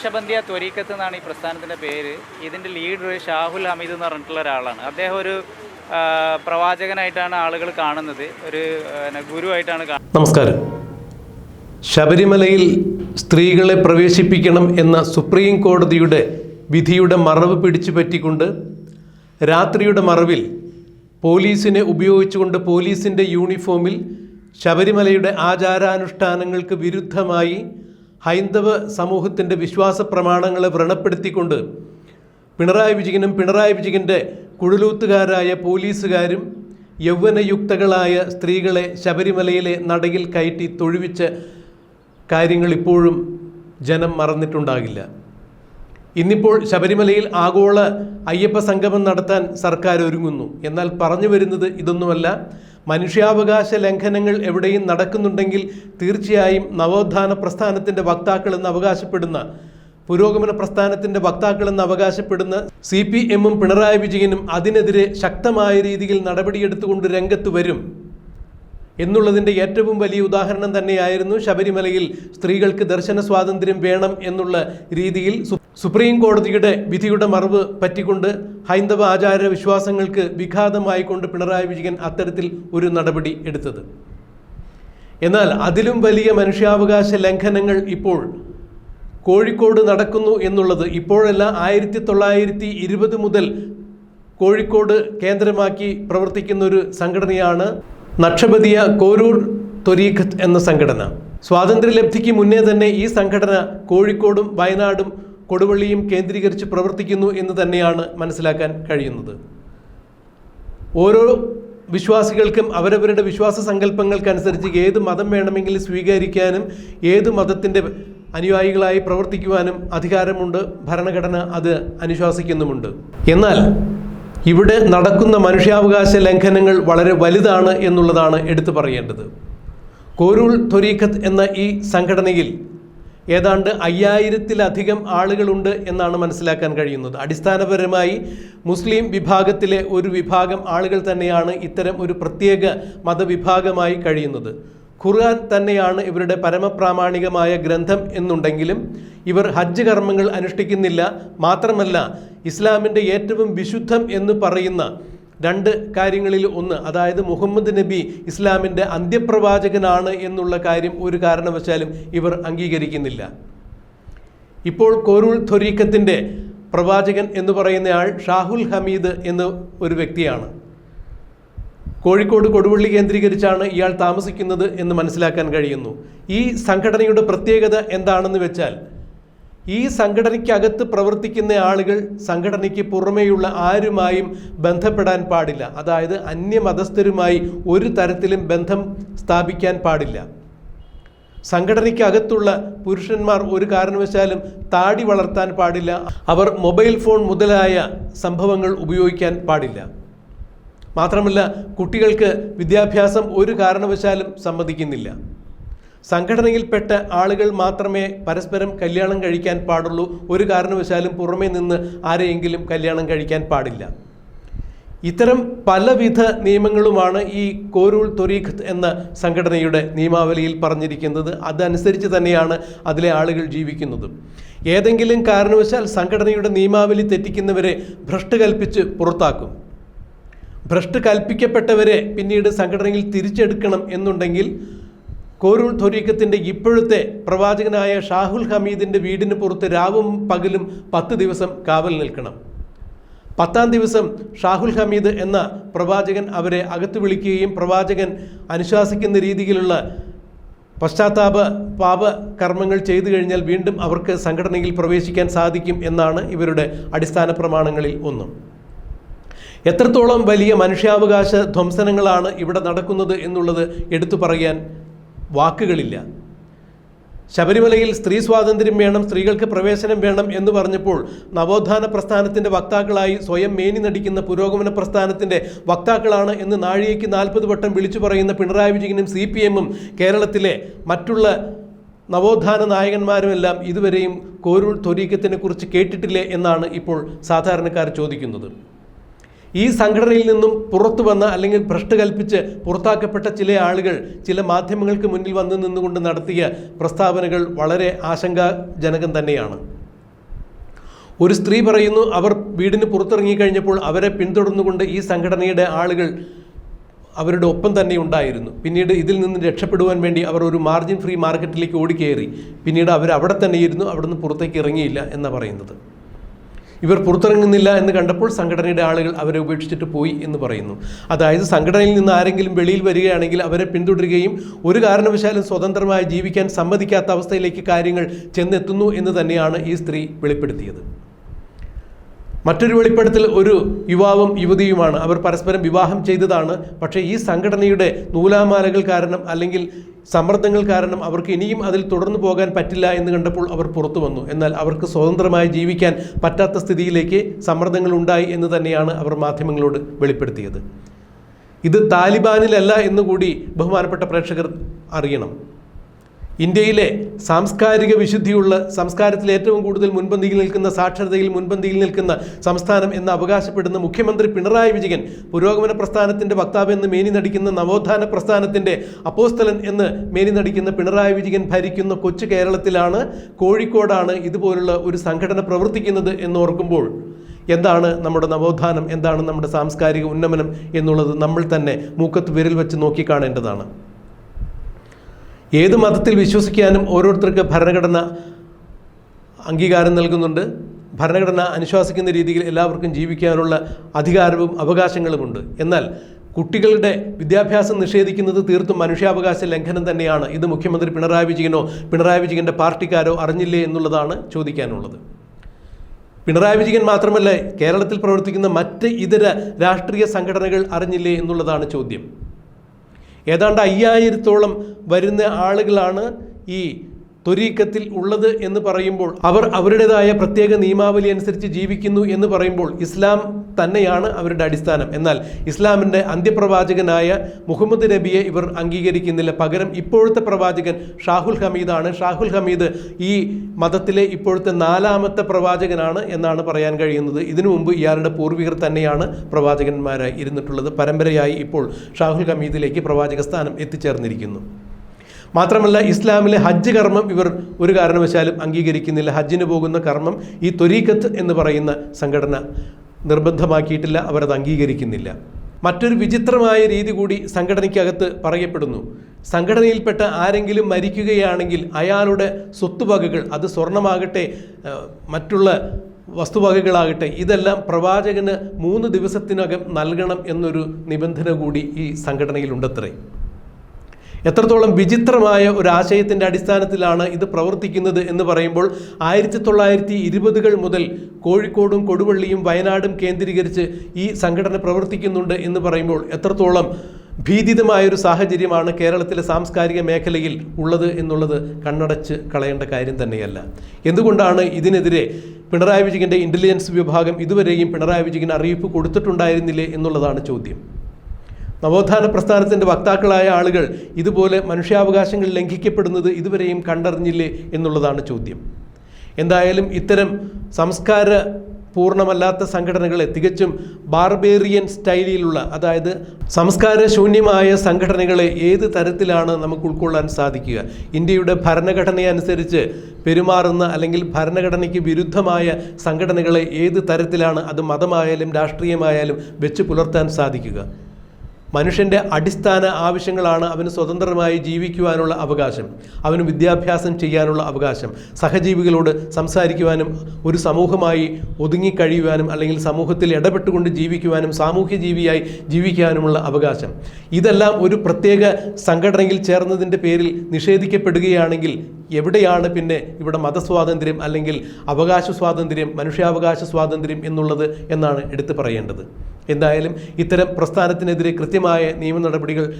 നക്ഷബന്ധിയ ത്വരീക്കത്ത് എന്നാണ് ഈ പ്രസ്ഥാനത്തിന്റെ പേര്. ഇതിന്റെ ലീഡർ ഷാഹുൽ ഹമീദ് എന്ന് പറഞ്ഞിട്ടുള്ള ഒരാളാണ്. അദ്ദേഹം ഒരു പ്രവാചകനായിട്ടാണ് ആളുകൾ കാണുന്നത്. ഒരു ഗുരുവായിട്ടാണ് നമസ്കാരം. ശബരിമലയിൽ സ്ത്രീകളെ പ്രവേശിപ്പിക്കണം എന്ന സുപ്രീം കോടതിയുടെ വിധിയുടെ മറവ് പിടിച്ചു പറ്റിക്കൊണ്ട് രാത്രിയുടെ മറവിൽ പോലീസിനെ ഉപയോഗിച്ചുകൊണ്ട് പോലീസിന്റെ യൂണിഫോമിൽ ശബരിമലയുടെ ആചാരാനുഷ്ഠാനങ്ങൾക്ക് വിരുദ്ധമായി ഹൈന്ദവ സമൂഹത്തിന്റെ വിശ്വാസ പ്രമാണങ്ങളെ വ്രണപ്പെടുത്തിക്കൊണ്ട് പിണറായി വിജയനും പിണറായി വിജയന്റെ കുഴലൂത്തുകാരായ പോലീസുകാരും യൗവനയുക്തകളായ സ്ത്രീകളെ ശബരിമലയിലെ നടയിൽ കയറ്റി തൊഴുവിച്ച കാര്യങ്ങൾ ഇപ്പോഴും ജനം മറന്നിട്ടുണ്ടാകില്ല. ഇന്നിപ്പോൾ ശബരിമലയിൽ ആഗോള അയ്യപ്പ സംഗമം നടത്താൻ സർക്കാർ ഒരുങ്ങുന്നു എന്നാൽ പറഞ്ഞു വരുന്നത് ഇതൊന്നുമല്ല. മനുഷ്യാവകാശ ലംഘനങ്ങൾ എവിടെയും നടക്കുന്നുണ്ടെങ്കിൽ തീർച്ചയായും നവോത്ഥാന പ്രസ്ഥാനത്തിന്റെ വക്താക്കളെന്ന് അവകാശപ്പെടുന്ന പുരോഗമന പ്രസ്ഥാനത്തിന്റെ വക്താക്കളെന്ന് അവകാശപ്പെടുന്ന സി പി എമ്മും പിണറായി വിജയനും അതിനെതിരെ ശക്തമായ രീതിയിൽ നടപടിയെടുത്തുകൊണ്ട് രംഗത്ത് വരും. എന്നുള്ളതിന്റെ ഏറ്റവും വലിയ ഉദാഹരണം തന്നെയായിരുന്നു ശബരിമലയിൽ സ്ത്രീകൾക്ക് ദർശന സ്വാതന്ത്ര്യം വേണം എന്നുള്ള രീതിയിൽ സുപ്രീം കോടതിയുടെ വിധിയുടെ മറവ് പറ്റിക്കൊണ്ട് ഹൈന്ദവ ആചാര വിശ്വാസങ്ങൾക്ക് വിഘാതമായിക്കൊണ്ട് പിണറായി വിജയൻ അത്തരത്തിൽ ഒരു നടപടി എടുത്തത്. എന്നാൽ അതിലും വലിയ മനുഷ്യാവകാശ ലംഘനങ്ങൾ ഇപ്പോൾ കോഴിക്കോട് നടക്കുന്നു എന്നുള്ളത് ഇപ്പോഴല്ല ആയിരത്തി തൊള്ളായിരത്തി ഇരുപത് മുതൽ കോഴിക്കോട് കേന്ദ്രമാക്കി പ്രവർത്തിക്കുന്ന ഒരു സംഘടനയാണ് നക്ഷബദിയ കോരൂർ ത്വരീഖത്ത് എന്ന സംഘടന. സ്വാതന്ത്ര്യലബ്ധിക്ക് മുന്നേ തന്നെ ഈ സംഘടന കോഴിക്കോടും വയനാടും കൊടുവള്ളിയും കേന്ദ്രീകരിച്ച് പ്രവർത്തിക്കുന്നു എന്ന് തന്നെയാണ് മനസ്സിലാക്കാൻ കഴിയുന്നത്. ഓരോ വിശ്വാസികൾക്കും അവരവരുടെ വിശ്വാസ സങ്കല്പങ്ങൾക്കനുസരിച്ച് ഏത് മതം വേണമെങ്കിലും സ്വീകരിക്കാനും ഏത് മതത്തിന്റെ അനുയായികളായി പ്രവർത്തിക്കുവാനും അധികാരമുണ്ട് ഭരണഘടന അത് അനുശാസിക്കുന്നുമുണ്ട്. എന്നാൽ ഇവിടെ നടക്കുന്ന മനുഷ്യാവകാശ ലംഘനങ്ങൾ വളരെ വലുതാണ് എന്നുള്ളതാണ് എടുത്തു പറയേണ്ടത്. കോരൂൾ ത്വരീഖത്ത് എന്ന ഈ സംഘടനയിൽ ഏതാണ്ട് അയ്യായിരത്തിലധികം ആളുകളുണ്ട് എന്നാണ് മനസ്സിലാക്കാൻ കഴിയുന്നത്. അടിസ്ഥാനപരമായി മുസ്ലിം വിഭാഗത്തിലെ ഒരു വിഭാഗം ആളുകൾ തന്നെയാണ് ഇത്തരം ഒരു പ്രത്യേക മതവിഭാഗമായി കഴിയുന്നത്. ഖുർആൻ തന്നെയാണ് ഇവരുടെ പരമപ്രാമാണികമായ ഗ്രന്ഥം എന്നുണ്ടെങ്കിലും ഇവർ ഹജ്ജ് കർമ്മങ്ങൾ അനുഷ്ഠിക്കുന്നില്ല. മാത്രമല്ല ഇസ്ലാമിന്റെ ഏറ്റവും വിശുദ്ധം എന്ന് പറയുന്ന രണ്ട് കാര്യങ്ങളിൽ ഒന്ന് അതായത് മുഹമ്മദ് നബി ഇസ്ലാമിന്റെ അന്ത്യപ്രവാചകനാണ് എന്നുള്ള കാര്യം ഒരു കാരണവശാലും ഇവർ അംഗീകരിക്കുന്നില്ല. ഇപ്പോൾ കോരൂൾ ത്വരീക്കത്തിന്റെ പ്രവാചകൻ എന്ന് പറയുന്നയാൾ ഷാഹുൽ ഹമീദ് എന്ന് ഒരു വ്യക്തിയാണ്. കോഴിക്കോട് കൊടുവള്ളി കേന്ദ്രീകരിച്ചാണ് ഇയാൾ താമസിക്കുന്നത് എന്ന് മനസ്സിലാക്കാൻ കഴിയുന്നു. ഈ സംഘടനയുടെ പ്രത്യേകത എന്താണെന്ന് വെച്ചാൽ ഈ സംഘടനയ്ക്കകത്ത് പ്രവർത്തിക്കുന്ന ആളുകൾ സംഘടനയ്ക്ക് പുറമേയുള്ള ആരുമായും ബന്ധപ്പെടാൻ പാടില്ല. അതായത് അന്യമതസ്ഥരുമായി ഒരു തരത്തിലും ബന്ധം സ്ഥാപിക്കാൻ പാടില്ല. സംഘടനയ്ക്കകത്തുള്ള പുരുഷന്മാർ ഒരു കാരണവശാലും താടി വളർത്താൻ പാടില്ല. അവർ മൊബൈൽ ഫോൺ മുതലായ സംഭവങ്ങൾ ഉപയോഗിക്കാൻ പാടില്ല. മാത്രമല്ല കുട്ടികൾക്ക് വിദ്യാഭ്യാസം ഒരു കാരണവശാലും സമ്മതിക്കുന്നില്ല. സംഘടനയിൽപ്പെട്ട ആളുകൾ മാത്രമേ പരസ്പരം കല്യാണം കഴിക്കാൻ പാടുള്ളൂ. ഒരു കാരണവശാലും പുറമേ നിന്ന് ആരെയെങ്കിലും കല്യാണം കഴിക്കാൻ പാടില്ല. ഇത്തരം പലവിധ നിയമങ്ങളുമാണ് ഈ കോരൂൾ ത്വരീഖത്ത് എന്ന സംഘടനയുടെ നിയമാവലിയിൽ പറഞ്ഞിരിക്കുന്നത്. അതനുസരിച്ച് തന്നെയാണ് അതിലെ ആളുകൾ ജീവിക്കുന്നത്. ഏതെങ്കിലും കാരണവശാൽ സംഘടനയുടെ നിയമാവലി തെറ്റിക്കുന്നവരെ ഭ്രഷ്ട് കൽപ്പിച്ച് പുറത്താക്കും. ഭ്രഷ്ട് കൽപ്പിക്കപ്പെട്ടവരെ പിന്നീട് സംഘടനയിൽ തിരിച്ചെടുക്കണം എന്നുണ്ടെങ്കിൽ കോരൂൾ ത്വരീക്കത്തിന്റെ ഇപ്പോഴത്തെ പ്രവാചകനായ ഷാഹുൽ ഹമീദിന്റെ വീടിന് പുറത്ത് രാവും പകലും പത്ത് ദിവസം കാവൽ നിൽക്കണം. പത്താം ദിവസം ഷാഹുൽ ഹമീദ് എന്ന പ്രവാചകൻ അവരെ അകത്ത് വിളിക്കുകയും പ്രവാചകൻ അനുശാസിക്കുന്ന രീതിയിലുള്ള പശ്ചാത്താപ പാപ കർമ്മങ്ങൾ ചെയ്തു കഴിഞ്ഞാൽ വീണ്ടും അവർക്ക് സംഘടനയിൽ പ്രവേശിക്കാൻ സാധിക്കും എന്നാണ് ഇവരുടെ അടിസ്ഥാന പ്രമാണങ്ങളിൽ ഒന്നും. എത്രത്തോളം വലിയ മനുഷ്യാവകാശ ധ്വംസനങ്ങളാണ് ഇവിടെ നടക്കുന്നത് എന്നുള്ളത് എടുത്തു പറയാൻ വാക്കുകളില്ല. ശബരിമലയിൽ സ്ത്രീ സ്വാതന്ത്ര്യം വേണം സ്ത്രീകൾക്ക് പ്രവേശനം വേണം എന്ന് പറഞ്ഞപ്പോൾ നവോത്ഥാന പ്രസ്ഥാനത്തിന്റെ വക്താക്കളായി സ്വയം മേനി നടിക്കുന്ന പുരോഗമന പ്രസ്ഥാനത്തിന്റെ വക്താക്കളാണ് എന്ന് നാഴികയ്ക്ക് നാൽപ്പത് വട്ടം വിളിച്ചു പറയുന്ന പിണറായി വിജയനും സി പി എമ്മും കേരളത്തിലെ മറ്റുള്ള നവോത്ഥാന നായകന്മാരുമെല്ലാം ഇതുവരെയും കോരൂൾ ത്വരീക്കത്തിനെ കുറിച്ച് കേട്ടിട്ടില്ലേ എന്നാണ് ഇപ്പോൾ സാധാരണക്കാർ ചോദിക്കുന്നത്. ഈ സംഘടനയിൽ നിന്നും പുറത്തു വന്ന അല്ലെങ്കിൽ ഭ്രഷ്ട് കൽപ്പിച്ച് പുറത്താക്കപ്പെട്ട ചില ആളുകൾ ചില മാധ്യമങ്ങൾക്ക് മുന്നിൽ വന്ന് നിന്നുകൊണ്ട് നടത്തിയ പ്രസ്താവനകൾ വളരെ ആശങ്കാജനകം തന്നെയാണ്. ഒരു സ്ത്രീ പറയുന്നു അവർ വീടിന് പുറത്തിറങ്ങിക്കഴിഞ്ഞപ്പോൾ അവരെ പിന്തുടർന്നുകൊണ്ട് ഈ സംഘടനയുടെ ആളുകൾ അവരുടെ ഒപ്പം തന്നെ ഉണ്ടായിരുന്നു. പിന്നീട് ഇതിൽ നിന്ന് രക്ഷപ്പെടുവാൻ വേണ്ടി അവർ ഒരു മാർജിൻ ഫ്രീ മാർക്കറ്റിലേക്ക് ഓടിക്കയറി പിന്നീട് അവർ അവിടെ തന്നെ ഇരുന്നു അവിടുന്ന് പുറത്തേക്ക് ഇറങ്ങിയില്ല എന്ന് പറയുന്നത്. ഇവർ പുറത്തിറങ്ങുന്നില്ല എന്ന് കണ്ടപ്പോൾ സംഘടനയുടെ ആളുകൾ അവരെ ഉപേക്ഷിച്ചിട്ട് പോയി എന്ന് പറയുന്നു. അതായത് സംഘടനയിൽ നിന്ന് ആരെങ്കിലും വെളിയിൽ വരികയാണെങ്കിൽ അവരെ പിന്തുടരുകയും ഒരു കാരണവശാലും സ്വതന്ത്രമായി ജീവിക്കാൻ സമ്മതിക്കാത്ത അവസ്ഥയിലേക്ക് കാര്യങ്ങൾ ചെന്നെത്തുന്നു എന്ന് തന്നെയാണ് ഈ സ്ത്രീ വെളിപ്പെടുത്തിയത്. മറ്റൊരു വെളിപ്പെടുത്തൽ ഒരു യുവാവും യുവതിയുമാണ്. അവർ പരസ്പരം വിവാഹം ചെയ്തതാണ്. പക്ഷേ ഈ സംഘടനയുടെ നൂലാമാലകൾ കാരണം അല്ലെങ്കിൽ സമ്മർദ്ദങ്ങൾ കാരണം അവർക്ക് ഇനിയും അതിൽ തുടർന്നു പോകാൻ പറ്റില്ല എന്ന് കണ്ടപ്പോൾ അവർ പുറത്തു വന്നു. എന്നാൽ അവർക്ക് സ്വതന്ത്രമായി ജീവിക്കാൻ പറ്റാത്ത സ്ഥിതിയിലേക്ക് സമ്മർദ്ദങ്ങൾ ഉണ്ടായി എന്ന് തന്നെയാണ് അവർ മാധ്യമങ്ങളോട് വെളിപ്പെടുത്തിയത്. ഇത് താലിബാനിലല്ല എന്നുകൂടി ബഹുമാനപ്പെട്ട പ്രേക്ഷകർ അറിയണം. ഇന്ത്യയിലെ സാംസ്കാരിക വിശുദ്ധിയുള്ള സംസ്കാരത്തിൽ ഏറ്റവും കൂടുതൽ മുൻപന്തിയിൽ നിൽക്കുന്ന സാക്ഷരതയിൽ മുൻപന്തിയിൽ നിൽക്കുന്ന സംസ്ഥാനം എന്ന് അവകാശപ്പെടുന്ന മുഖ്യമന്ത്രി പിണറായി വിജയൻ പുരോഗമന പ്രസ്ഥാനത്തിന്റെ വക്താവ് എന്ന് മേനി നടിക്കുന്ന നവോത്ഥാന പ്രസ്ഥാനത്തിന്റെ അപ്പോസ്തലൻ എന്ന് മേനി നടിക്കുന്ന പിണറായി വിജയൻ ഭരിക്കുന്ന കൊച്ചു കേരളത്തിലാണ് കോഴിക്കോടാണ് ഇതുപോലുള്ള ഒരു സംഘടന പ്രവർത്തിക്കുന്നത് എന്ന് ഓർക്കുമ്പോൾ എന്താണ് നമ്മുടെ നവോത്ഥാനം എന്താണ് നമ്മുടെ സാംസ്കാരിക ഉന്നമനം എന്നുള്ളത് നമ്മൾ തന്നെ മൂക്കത്ത് വിരൽ വെച്ച് നോക്കിക്കാണേണ്ടതാണ് ഏത് മതത്തിൽ വിശ്വസിക്കാനും ഓരോരുത്തർക്ക് ഭരണഘടന അംഗീകാരം നൽകുന്നുണ്ട്. ഭരണഘടന അനുശാസിക്കുന്ന രീതിയിൽ എല്ലാവർക്കും ജീവിക്കാനുള്ള അധികാരവും അവകാശങ്ങളുമുണ്ട്. എന്നാൽ കുട്ടികളുടെ വിദ്യാഭ്യാസം നിഷേധിക്കുന്നത് തീർത്തും മനുഷ്യാവകാശ ലംഘനം തന്നെയാണ്. ഇത് മുഖ്യമന്ത്രി പിണറായി വിജയനോ പിണറായി വിജയന്റെ പാർട്ടിക്കാരോ അറിഞ്ഞില്ലേ എന്നുള്ളതാണ് ചോദിക്കാനുള്ളത്. പിണറായി വിജയൻ മാത്രമല്ല കേരളത്തിൽ പ്രവർത്തിക്കുന്ന മറ്റ് ഇതര രാഷ്ട്രീയ സംഘടനകൾ അറിഞ്ഞില്ലേ എന്നുള്ളതാണ് ചോദ്യം. ഏതാണ്ട് അയ്യായിരത്തോളം വരുന്ന ആളുകളാണ് ഈ ത്വരീക്കത്തിൽ ഉള്ളത് എന്ന് പറയുമ്പോൾ അവർ അവരുടേതായ പ്രത്യേക നിയമാവലി അനുസരിച്ച് ജീവിക്കുന്നു എന്ന് പറയുമ്പോൾ ഇസ്ലാം തന്നെയാണ് അവരുടെ അടിസ്ഥാനം. എന്നാൽ ഇസ്ലാമിന്റെ അന്ത്യപ്രവാചകനായ മുഹമ്മദ് നബിയെ ഇവർ അംഗീകരിക്കുന്നില്ല. പകരം ഇപ്പോഴത്തെ പ്രവാചകൻ ഷാഹുൽ ഹമീദാണ്. ഷാഹുൽ ഹമീദ് ഈ മതത്തിലെ ഇപ്പോഴത്തെ നാലാമത്തെ പ്രവാചകനാണ് എന്നാണ് പറയാൻ കഴിയുന്നത്. ഇതിനു മുമ്പ് ഇയാളുടെ പൂർവികർ തന്നെയാണ് പ്രവാചകന്മാരായി ഇരുന്നിട്ടുള്ളത്. പരമ്പരയായി ഇപ്പോൾ ഷാഹുൽ ഹമീദിലേക്ക് പ്രവാചക സ്ഥാനം എത്തിച്ചേർന്നിരിക്കുന്നു. മാത്രമല്ല ഇസ്ലാമിലെ ഹജ്ജ് കർമ്മം ഇവർ ഒരു കാരണവശാലും അംഗീകരിക്കുന്നില്ല. ഹജ്ജിന് പോകുന്ന കർമ്മം ഈ ത്വരീഖത്ത് എന്ന് പറയുന്ന സംഘടന നിർബന്ധമാക്കിയിട്ടില്ല അവരത് അംഗീകരിക്കുന്നില്ല. മറ്റൊരു വിചിത്രമായ രീതി കൂടി സംഘടനയ്ക്കകത്ത് പറയപ്പെടുന്നു. സംഘടനയിൽപ്പെട്ട ആരെങ്കിലും മരിക്കുകയാണെങ്കിൽ അയാളുടെ സ്വത്തുവകകൾ അത് സ്വർണമാകട്ടെ മറ്റുള്ള വസ്തുവകകളാകട്ടെ ഇതെല്ലാം പ്രവാചകന് മൂന്ന് ദിവസത്തിനകം നൽകണം എന്നൊരു നിബന്ധന കൂടി ഈ സംഘടനയിലുണ്ടത്രേ. എത്രത്തോളം വിചിത്രമായ ഒരു ആശയത്തിന്റെ അടിസ്ഥാനത്തിലാണ് ഇത് പ്രവർത്തിക്കുന്നത് എന്ന് പറയുമ്പോൾ ആയിരത്തി തൊള്ളായിരത്തി ഇരുപതുകൾ മുതൽ കോഴിക്കോടും കൊടുവള്ളിയും വയനാടും കേന്ദ്രീകരിച്ച് ഈ സംഘടന പ്രവർത്തിക്കുന്നുണ്ട് എന്ന് പറയുമ്പോൾ എത്രത്തോളം ഭീതിതമായൊരു സാഹചര്യമാണ് കേരളത്തിലെ സാംസ്കാരിക മേഖലയിൽ ഉള്ളത് എന്നുള്ളത് കണ്ണടച്ച് കളയേണ്ട കാര്യം തന്നെയല്ല. എന്തുകൊണ്ടാണ് ഇതിനെതിരെ പിണറായി വിജയന്റെ ഇന്റലിജൻസ് വിഭാഗം ഇതുവരെയും പിണറായി വിജയൻ അറിയിപ്പ് കൊടുത്തിട്ടുണ്ടായിരുന്നില്ലേ എന്നുള്ളതാണ് ചോദ്യം. നവോത്ഥാന പ്രസ്ഥാനത്തിന്റെ വക്താക്കളായ ആളുകൾ ഇതുപോലെ മനുഷ്യാവകാശങ്ങൾ ലംഘിക്കപ്പെടുന്നത് ഇതുവരെയും കണ്ടറിഞ്ഞില്ലേ എന്നുള്ളതാണ് ചോദ്യം. എന്തായാലും ഇത്തരം സംസ്കാര പൂർണമല്ലാത്ത സംഘടനകളെ തികച്ചും ബാർബേറിയൻ സ്റ്റൈലിലുള്ള അതായത് സംസ്കാര ശൂന്യമായ സംഘടനകളെ ഏത് തരത്തിലാണ് നമുക്ക് ഉൾക്കൊള്ളാൻ സാധിക്കുക? ഇന്ത്യയുടെ ഭരണഘടനയനുസരിച്ച് പെരുമാറുന്ന അല്ലെങ്കിൽ ഭരണഘടനയ്ക്ക് വിരുദ്ധമായ സംഘടനകളെ ഏത് തരത്തിലാണ് അത് മതമായാലും രാഷ്ട്രീയമായാലും വെച്ച് പുലർത്താൻ സാധിക്കുക? മനുഷ്യന്റെ അടിസ്ഥാന ആവശ്യങ്ങളാണ് അവന് സ്വതന്ത്രമായി ജീവിക്കുവാനുള്ള അവകാശം അവന് വിദ്യാഭ്യാസം ചെയ്യാനുള്ള അവകാശം സഹജീവികളോട് സംസാരിക്കുവാനും ഒരു സമൂഹമായി ഒതുങ്ങിക്കഴിയുവാനും അല്ലെങ്കിൽ സമൂഹത്തിൽ ഇടപെട്ടുകൊണ്ട് ജീവിക്കുവാനും സാമൂഹ്യ ജീവിയായി ജീവിക്കാനുമുള്ള അവകാശം. ഇതെല്ലാം ഒരു പ്രത്യേക സംഘടനയിൽ ചേർന്നതിന്റെ പേരിൽ നിഷേധിക്കപ്പെടുകയാണെങ്കിൽ എവിടെയാണ് പിന്നെ ഇവിടെ മതസ്വാതന്ത്ര്യം അല്ലെങ്കിൽ അവകാശ സ്വാതന്ത്ര്യം മനുഷ്യാവകാശ സ്വാതന്ത്ര്യം എന്നുള്ളത് എന്നാണ് എടുത്തു പറയേണ്ടത്. എന്തായാലും ഇത്തരം പ്രസ്ഥാനത്തിനെതിരെ കൃത്യമായ നിയമ നടപടികൾ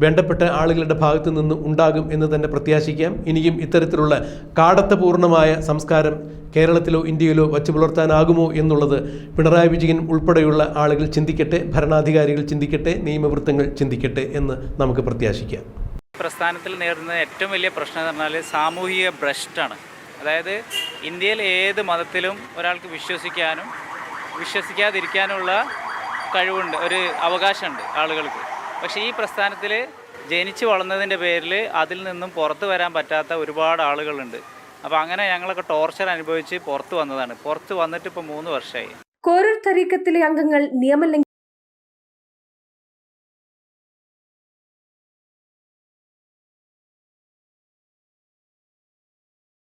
വേണ്ടപ്പെട്ട ആളുകളുടെ ഭാഗത്തു നിന്ന് ഉണ്ടാകും എന്ന് തന്നെ പ്രത്യാശിക്കാം. ഇനിയും ഇത്തരത്തിലുള്ള കാടത്തപൂർണമായ സംസ്കാരം കേരളത്തിലോ ഇന്ത്യയിലോ വച്ചു പുലർത്താനാകുമോ എന്നുള്ളത് പിണറായി വിജയൻ ഉൾപ്പെടെയുള്ള ആളുകൾ ചിന്തിക്കട്ടെ ഭരണാധികാരികൾ ചിന്തിക്കട്ടെ നിയമവൃത്തങ്ങൾ ചിന്തിക്കട്ടെ എന്ന് നമുക്ക് പ്രത്യാശിക്കാം. പ്രസ്ഥാനത്തിൽ നേരിടുന്ന ഏറ്റവും വലിയ പ്രശ്നം എന്ന് പറഞ്ഞാൽ സാമൂഹിക ഭ്രഷ്ടാണ്. അതായത് ഇന്ത്യയിൽ ഏത് മതത്തിലും ഒരാൾക്ക് വിശ്വസിക്കാനും വിശ്വസിക്കാതിരിക്കാനുള്ള കഴിവുണ്ട് ഒരു അവകാശമുണ്ട് ആളുകൾക്ക്. പക്ഷേ ഈ പ്രസ്ഥാനത്തിൽ ജനിച്ചു വളർന്നതിന്റെ പേരിൽ അതിൽ നിന്നും പുറത്തു വരാൻ പറ്റാത്ത ഒരുപാട് ആളുകളുണ്ട്. അപ്പോൾ അങ്ങനെ ഞങ്ങളൊക്കെ ടോർച്ചർ അനുഭവിച്ച് പുറത്ത് വന്നതാണ്. പുറത്ത് വന്നിട്ട് ഇപ്പോൾ മൂന്ന് വർഷമായി കോരൂർ തരീക്കത്തിലെ അംഗങ്ങൾ നിയമലംഘനം